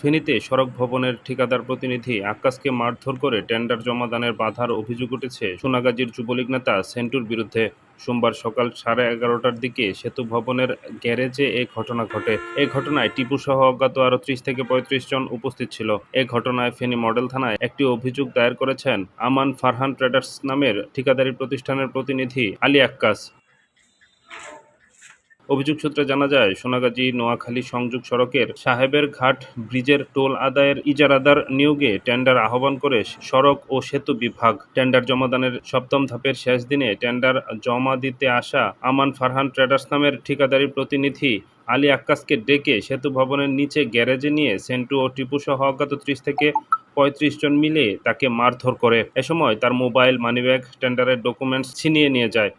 ফেনীতে সড়ক ভবনের ঠিকাদার প্রতিনিধি আক্কাসকে মারধর করে টেন্ডার জমাদানের বাধার অভিযোগ উঠেছে সোনাগাজীর যুবলীগ নেতা সেন্টুর বিরুদ্ধে। সোমবার সকাল সাড়ে এগারোটার দিকে সেতু ভবনের গ্যারেজে এ ঘটনা ঘটে। এ ঘটনায় টিপু সহ অজ্ঞাত আরও ত্রিশ থেকে পঁয়ত্রিশ জন উপস্থিত ছিল। এ ঘটনায় ফেনী মডেল থানায় একটি অভিযোগ দায়ের করেছেন আমান ফারহান ট্রেডার্স নামের ঠিকাদারি প্রতিষ্ঠানের প্রতিনিধি আলী আক্কাস। অভিযোগ সূত্রে জানা যায়, সোনাগাজী নোয়াখালী সংযোগ সড়কের সাহেবের ঘাট ব্রিজের টোল আদায়ের ইজারাদার নিয়োগে টেন্ডার আহ্বান করে সড়ক ও সেতু বিভাগ। টেন্ডার জমাদানের সপ্তম ধাপের শেষ দিনে টেন্ডার জমা দিতে আসা আমান ফারহান ট্রেডার্স নামের ঠিকাদারি প্রতিনিধি আলী আক্কাসকে ডেকে সেতু ভবনের নিচে গ্যারেজে নিয়ে সেন্টু ও টিপু সহ অজ্ঞাত ত্রিশ থেকে পঁয়ত্রিশ জন মিলে তাকে মারধর করে। এ সময় তার মোবাইল, মানিব্যাগ, টেন্ডারের ডকুমেন্টস ছিনিয়ে নিয়ে যায়।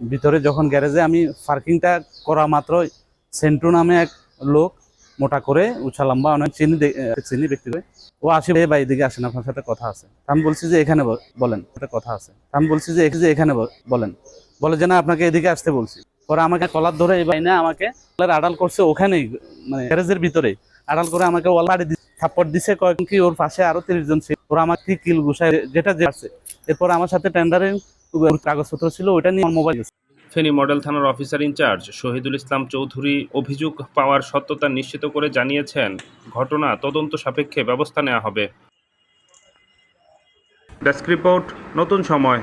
ভিতরে যখন গ্যারেজে আমি পার্কিংটা করা মাত্র সেন্টু নামে এক লোক, মোটা করে, উঁচা লম্বা, অনেক চিনি চিনি ব্যক্তিকে ও আসে, "এ ভাই এদিকে আসেন, আপনার সাথে কথা আছে। আমি বলছি যে, এখানে বলেন। কথা আছে। আমি বলছি যে যে এখানে বলেন। বলে, যে না, আপনাকে এদিকে আসতে বলছি। পরে আমাকে কলার ধরে এই ভাই না আমাকে আড়াল করছে ওখানেই মানে গ্যারেজের ভিতরে আড়াল করে আমাকে ওলাড়ি থাপ্পড় দিছে কয়েক কি ওর পাশে আরও তিরিশ জন ছিল। ওরা আমাকে কি কিল ঘুষায় যেটা যে আসছে এরপর আমার সাথে টেন্ডারে কাগজপত্র ছিল ওইটা নিয়ে মোবাইল ফেনী মডেল থানার officer in charge Shahidul Islam Chowdhury অভিযোগ পাওয়ার সত্যতা নিশ্চিত করে জানিয়েছেন ঘটনা তদন্ত সাপেক্ষে ব্যবস্থা নেওয়া হবে। ডেস্ক রিপোর্ট নতুন সময়।